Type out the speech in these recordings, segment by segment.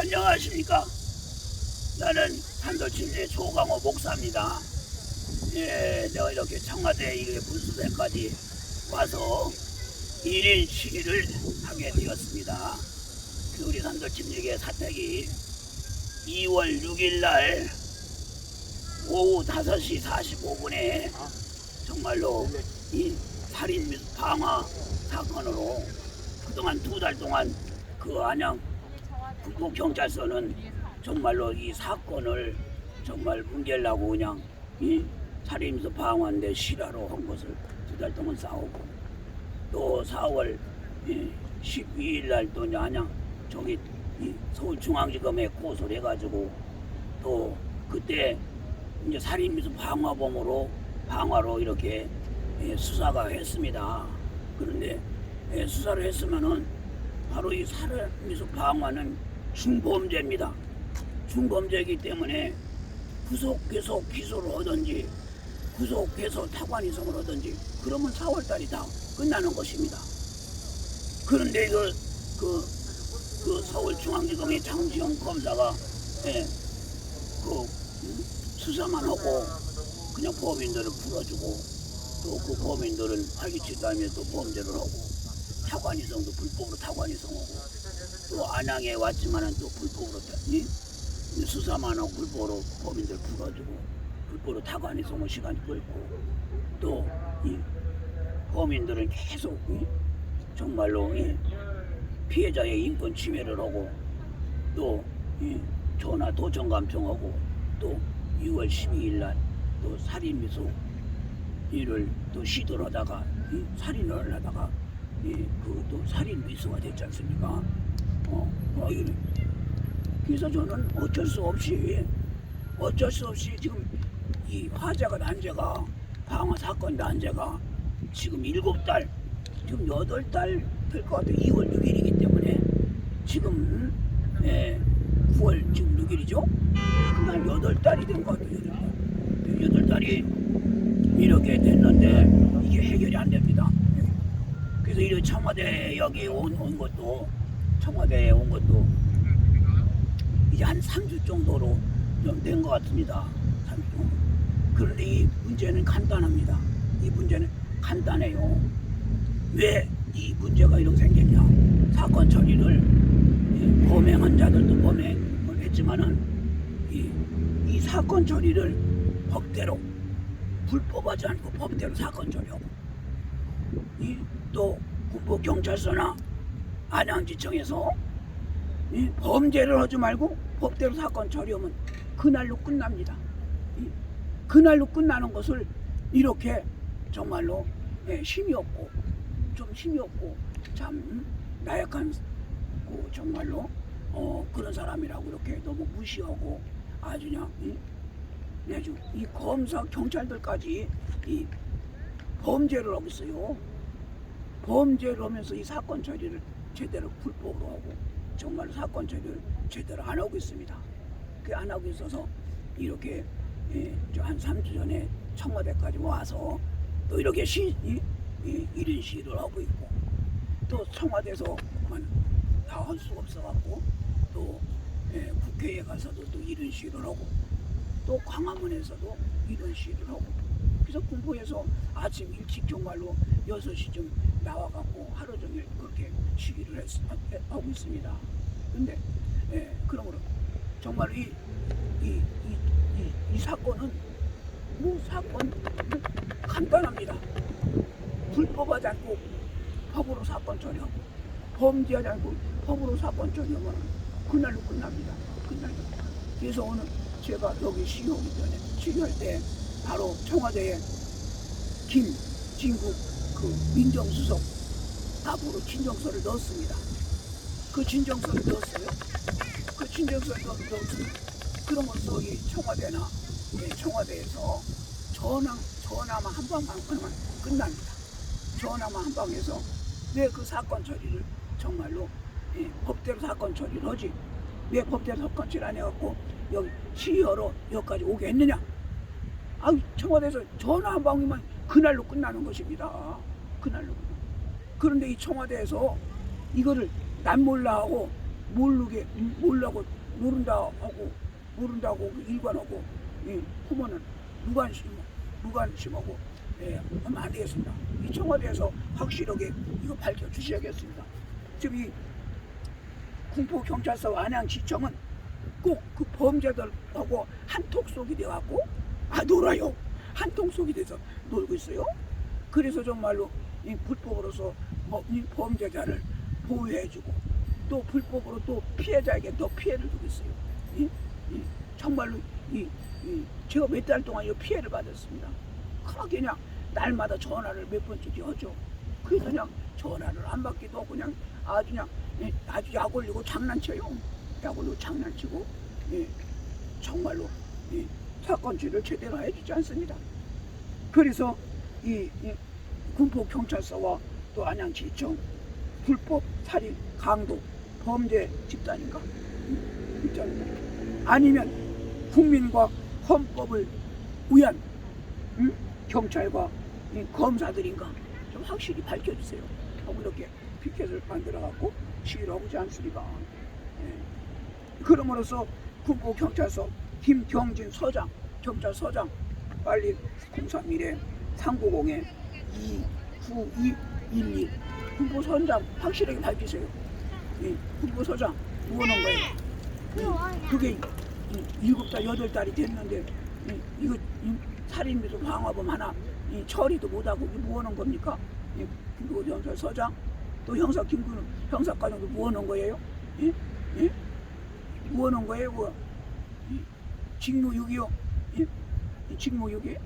안녕하십니까? 나는 산도침례 조강호 목사입니다. 예, 내가 이렇게 청와대 이렇게 분수대까지 와서 1인 시위를 하게 되었습니다. 그 우리 산도침례의 사택이 2월 6일 날 오후 5시 45분에 정말로 이 살인 및 방화 사건으로 그동안 두 달 동안 그 안양 북부 경찰서는 정말로 이 사건을 정말 뭉개려고 그냥 이 살인에서 방화인데 실화로 한 것을 두 달 동안 싸우고 또 4월 12일 날또 안양 저기 이 서울중앙지검에 고소를 해가지고 또 그때 이제 살인미수 방화범으로 방화로 이렇게 예, 수사가 했습니다. 그런데 예, 수사를 했으면은 바로 이 살인미수 방화는 중범죄입니다. 중범죄이기 때문에 구속해서 기소를 하든지 구속해서 타관이성을 하든지 그러면 4월달이 다 끝나는 것입니다. 그런데 그, 그, 그 서울중앙지검의 장지영 검사가 예, 그 음, 수사만 하고 그냥 범인들을 풀어주고 또 그 범인들은 하면서 또 범죄를 하고 타관이성도 불법으로 타관이성하고 또 안양에 왔지만은 또 불법으로 타- 이? 이 수사만 하고 불법으로 범인들 풀어주고 불법으로 타관이성을 시간 끌고 또 이 범인들은 계속 이? 정말로 이 피해자의 인권 침해를 하고 또 이 전화 도청 감청하고 또 6월 12일 날 또 살인 미수 일을 또 시도를 하다가 이 살인을 하다가 이그또 살인 미수가 됐지 않습니까? 어, 어. 그래서 저는 어쩔 수 없이 어쩔 수 없이 지금 이 화재가 난제가 방화 사건 난제가 지금 일곱 달 지금 여덟 달 될 것 같아요. 2월 6일이기 때문에 지금 예, 9월 지금 6일이죠. 그날 여덟 달이 된 것 같아요. 여덟 달이 이렇게 됐는데 이게 해결이 안 됩니다. 그래서 이 청와대 여기 온, 온 것도 청와대에 온 것도 이제 한 3주 정도로 좀 된 것 같습니다. 3주 정도. 그런데 이 문제는 간단합니다. 이 문제는 간단해요. 왜 이 문제가 이렇게 생겼냐? 사건 처리를 예, 범행한 자들도 범행을 했지만은 이, 이 사건 처리를 법대로 불법하지 않고 법대로 사건 처리하고 이 또 군부 경찰서나 안양지청에서 이 범죄를 하지 말고 법대로 사건 처리하면 그날로 끝납니다. 이 그날로 끝나는 것을 이렇게 정말로 예, 힘이 없고 좀 힘이 없고 참 나약한 그 정말로 어, 그런 사람이라고 이렇게 너무 무시하고 아주 그냥 이, 아주 이 검사 경찰들까지 이 범죄를 하고 있어요. 범죄를 하면서 이 사건 처리를 제대로 불법으로 하고 정말 사건 처리를 제대로 안 하고 있습니다. 그 안 하고 있어서 이렇게 예, 저한 3주 전에 청와대까지 와서 또 이렇게 시, 이, 이, 이런 시위를 하고 있고 또 청와대에서만 다 할 수가 없어갖고 또 예, 국회에 가서도 또 이런 시위를 하고 또 광화문에서도 이런 시위를 하고 그래서 군부에서 아침 일찍 정말로 6시쯤 나와갖고 하루 종일 그렇게 시위를 했, 하고 있습니다. 근데 예, 그러므로 정말 이, 이, 이, 이, 이 사건은 뭐 사건 뭐 간단합니다. 불법하지 않고 법으로 사건 처리하고 범죄하지 않고 법으로 사건 처리하면 그날로 끝납니다. 그날로. 그래서 오늘 제가 여기 시위하기 전에 시위할 때 바로 청와대에 김진국 그 민정수석 앞으로 진정서를 넣었습니다. 그 진정서를 넣었어요. 그 진정서를 넣- 넣었습니다. 그러면서 이 청와대나 이 청와대에서 전화 전화만 한 방만 하면 끝납니다. 전화만 한 방에서 왜 그 사건 처리를 정말로 예, 법대로 사건 처리를 하지 왜 법대로 사건 처리 안 해갖고 여기 시위하러 여기까지 오게 했느냐 아 청와대에서 전화 한 방이면 그날로 끝나는 것입니다 그날로 그런데 이 청와대에서 이거를 난 몰라 하고 모르게 몰라고 모른다 하고 모른다고 일관하고 예, 하면은 무관심 무관심하고 예, 하면 안 되겠습니다. 이 청와대에서 확실하게 이거 밝혀 주셔야겠습니다. 지금 이 군포 경찰서 안양지청은 꼭 그 범죄들하고 한통 속이 돼갖고 아 놀아요 한통 속이 돼서 놀고 있어요. 그래서 정말로 이 불법으로서 뭐 이 범죄자를 보호해주고 또 불법으로 또 피해자에게 더 피해를 주고 있어요. 이, 이, 정말로 이, 이 제가 몇 달 동안 이 피해를 받았습니다. 그냥 날마다 전화를 몇 번씩 하죠. 그래서 그냥 전화를 안 받기도 하고 그냥 아주 그냥 예, 아주 약 올리고 장난쳐요. 약 올리고 장난치고 예, 정말로 이 사건치를 제대로 해주지 않습니다. 그래서 이, 이 군포 경찰서와 또 안양지청 불법 살인 강도 범죄 집단인가 음, 집단인가 아니면 국민과 헌법을 위한 음? 경찰과 이 검사들인가 좀 확실히 밝혀주세요. 하고 이렇게 피켓을 만들어 갖고 시위를 하고지 않습니까? 예. 그럼으로써 군포 경찰서 김경진 서장 경찰서장 빨리 03일에 390에 29211 군포서장 확실하게 밝히세요. 예. 군포서장 무엇한 거예요? 그게 이- 일곱 달 여덟 달이 됐는데 이, 이거 이 살인미수 방화범 하나 이 처리도 못하고 이게 뭐하는 겁니까? 이 김구 경찰 서장 또 형사 김구 형사과정도 뭐하는 거예요? 예? 예? 뭐하는 거예요? 뭐이 직무유기요? 예? 이 직무유기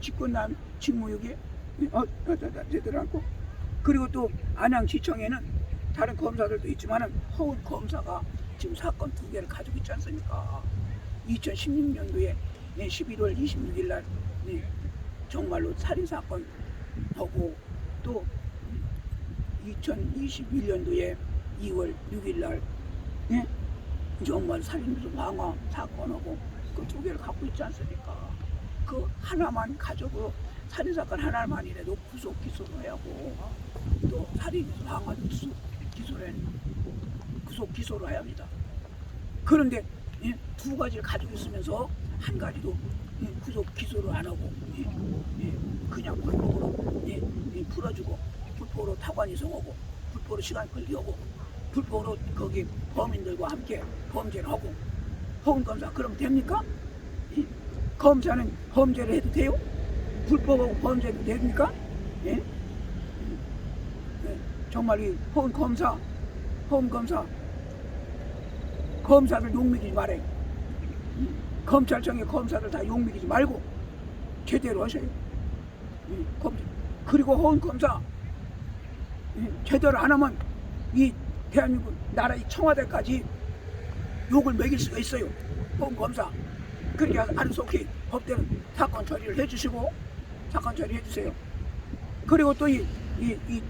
직권남 직무유기 예? 어, 어, 어, 어, 않고 그리고 또 안양지청에는 다른 검사들도 있지만은 허운 검사가 지금 사건 두 개를 가지고 있지 않습니까? 2016년도에 11월 26일 날 예, 정말로 살인 사건 하고 또 2021년도에 2월 6일 날 예, 정말 살인미수 방화 사건하고 그 두 개를 갖고 있지 않습니까? 그 하나만 가지고 살인 사건 하나만이라도 구속 기소를 하고 또 방화 기소 기소를 구속 기소를 해야 합니다. 그런데 예, 두 가지를 가지고 있으면서 한 가지도 예, 구속 기소를 안 하고 예, 예, 그냥 불법으로 예, 예, 풀어주고 불법으로 타관 이송하고 불법으로 시간 끌기하고 불법으로 거기 범인들과 함께 범죄를 하고 허운 검사 그럼 됩니까? 예? 검사는 범죄를 해도 돼요? 불법하고 범죄도 됩니까? 예? 예, 정말 이 허운 검사 허운 검사 검사를 욕먹이지 말아요. 음, 검찰청의 검사들 다 욕먹이지 말고 제대로. 음, 검- 그리고 허운 검사 음, 제대로 안 하면 이 대한민국 나라 이 청와대까지 욕을 먹일 수가 있어요. 허운 검사. 그러니까 안속히 법대로 사건 처리를 해주시고 사건 처리해 주세요. 그리고 또 이 이, 이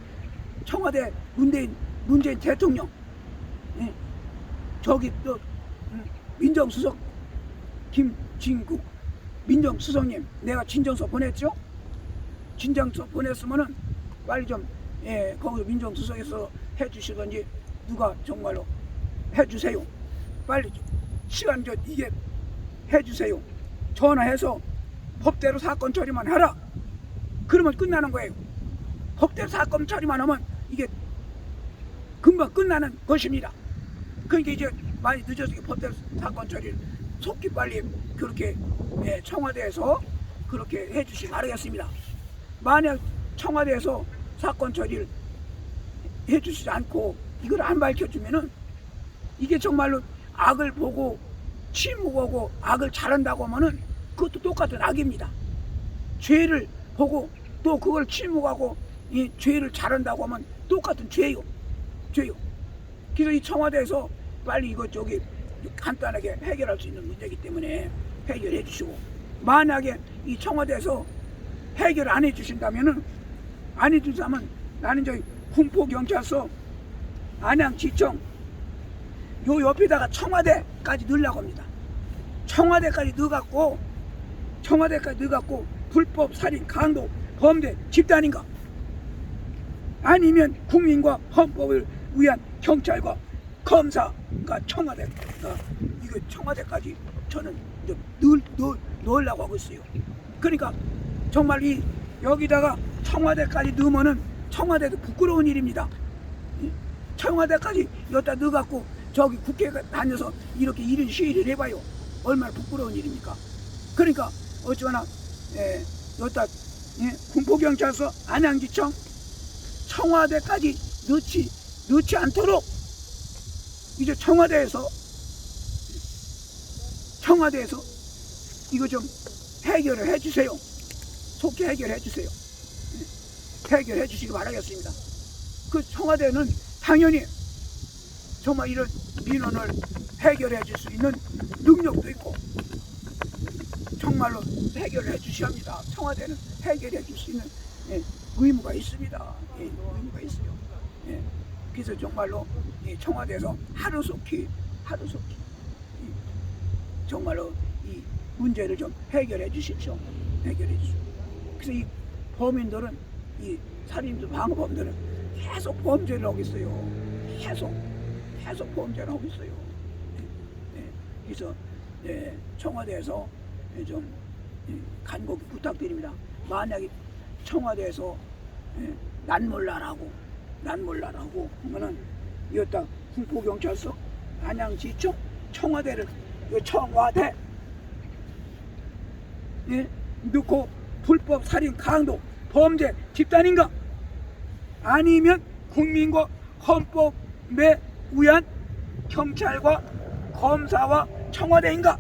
청와대 문재인 문재인 대통령 예, 저기 또 음, 민정수석 김진국 민정수석님 내가 진정서 보냈죠? 진정서 보냈으면은 빨리 좀 예, 거기 민정수석에서 해주시던지 누가 정말로 해주세요. 빨리 시간 저 이게 해주세요. 전화해서 법대로 사건 처리만 하라. 그러면 끝나는 거예요. 법대로 사건 처리만 하면 이게 금방 끝나는 것입니다. 그러니까 이제 많이 늦어서 법대로 사건 처리를 속기 빨리 그렇게 예, 청와대에서 그렇게 해주시 바라겠습니다. 만약 청와대에서 사건 처리를 해주시지 않고 이걸 안 밝혀주면은 이게 정말로 악을 보고 침묵하고 악을 잘한다고 하면은 그것도 똑같은 악입니다. 죄를 보고 또 그걸 침묵하고 이 죄를 잘한다고 하면 똑같은 죄요. 죄요. 그래서 이 청와대에서 빨리 이거 저기 간단하게 해결할 수 있는 문제이기 때문에 해결해 주시고 만약에 이 청와대에서 해결 안 해 주신다면은 안 해 주자면 나는 저기 군포경찰서 안양지청 요 옆에다가 청와대까지 넣으려고 합니다. 청와대까지 넣어갖고 청와대까지 넣어갖고 불법 살인 강도 범죄 집단인가 아니면 국민과 헌법을 위한 경찰과 검사 그러니까 청와대가 이거 청와대까지 저는 좀 넣, 넣, 넣으려고 하고 있어요. 그러니까 정말 이 여기다가 청와대까지 넣으면은 청와대도 부끄러운 일입니다. 이 청와대까지 여기다 넣어갖고 저기 국회 다녀서 이렇게 이런 시위를 해봐요. 얼마나 부끄러운 일입니까? 그러니까 어쩌나 예, 여기다 예, 군포경찰서 안양지청 청와대까지 넣지 넣지 않도록 이제 청와대에서 청와대에서 이거 좀 해결을 해주세요. 속히 해결해 주세요. 예, 해결해 주시기 바라겠습니다. 그 청와대는 당연히 정말 이런 민원을 해결해 줄 수 있는 능력도 있고 정말로 해결해 주셔야 합니다. 청와대는 해결해 줄 수 있는 예, 의무가 있습니다. 예, 의무가 있어요. 예, 그래서 정말로 이 청와대에서 하루속히 하루속히 이 정말로 이 문제를 좀 해결해 주십시오. 해결해 주십시오. 그래서 이 범인들은 이 살인들 방어범들은 계속 범죄를 하고 있어요. 계속 계속 범죄를 하고 있어요. 예, 예. 그래서 예, 청와대에서 예, 좀 예, 간곡히 부탁드립니다. 만약에 청와대에서 예, 난몰라라고 난 몰라라고 하면은 이었다 군포경찰서 안양지청 청와대를 이 청와대 예, 넣고 불법 살인 강도 범죄 집단인가 아니면 국민과 헌법에 의한 경찰과 검사와 청와대인가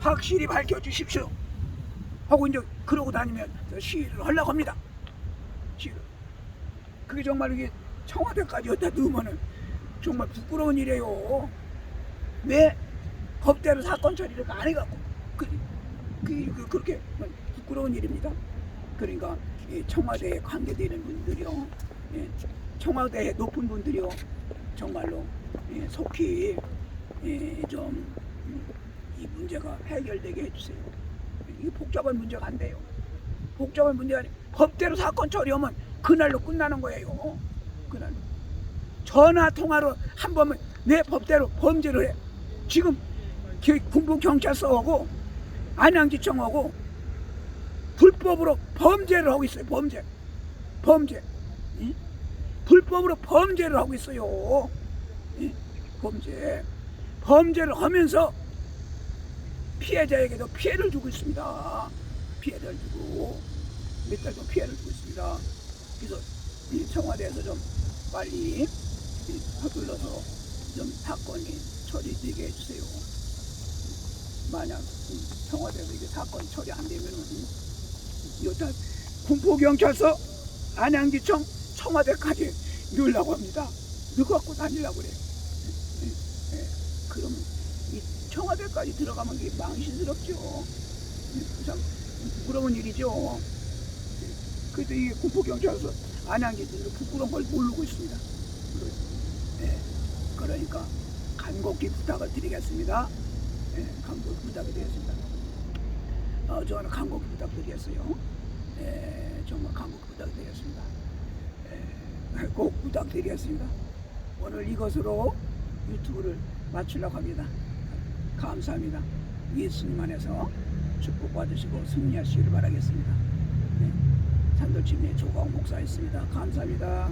확실히 밝혀주십시오. 하고 이제 그러고 다니면 저 시위를 하려고 합니다. 시위를. 그게 정말 이게 청와대까지 여기다 넣으면은 정말 부끄러운 일이에요. 왜? 법대로 사건 처리를 안 해갖고. 그, 그, 그, 그렇게 부끄러운 일입니다. 그러니까 이 청와대에 관계되는 분들이요. 예, 청와대에 높은 분들이요. 정말로 예, 속히 예, 좀이 문제가 해결되게 해주세요. 이게 복잡한 문제가 안 돼요. 복잡한 문제가 아니 법대로 사건 처리하면 그날로 끝나는 거예요. 그날로 전화 통화로 한 번은 내 법대로 범죄를 해. 지금 기- 군부 경찰서하고 안양지청하고 불법으로 범죄를 하고 있어요. 범죄, 범죄. 응? 불법으로 범죄를 하고 있어요. 응? 범죄. 범죄를 하면서 피해자에게도 피해를 주고 있습니다. 피해를 주고 몇달 좀 피해를 주고 있습니다. 그래서 이 청와대에서 좀 빨리 이 서둘러서 좀 사건이 처리되게 해주세요. 만약 이 청와대에서 이게 사건 처리 안 되면은 여기다 군포경찰서 안양지청 청와대까지 넣으려고 합니다. 넣어갖고 다니려고 그래. 예, 예. 그러면 이 청와대까지 들어가면 이게 망신스럽죠. 예, 참 부끄러운 일이죠. 예. 그래도 이 군포경찰서 안양지청도 부끄러운 걸 모르고 있습니다. 예. 그러니까 간곡히 부탁을 드리겠습니다. 예, 간곡히 부탁을 드리겠습니다. 어, 저는 간곡히 부탁드리겠어요. 예, 정말 간곡히 부탁드리겠습니다. 예, 꼭 부탁드리겠습니다. 오늘 이것으로 유튜브를 마치려고 합니다. 감사합니다. 예수님 안에서 축복받으시고 승리하시기를 바라겠습니다. 네, 산돌침례 조광 목사였습니다. 감사합니다.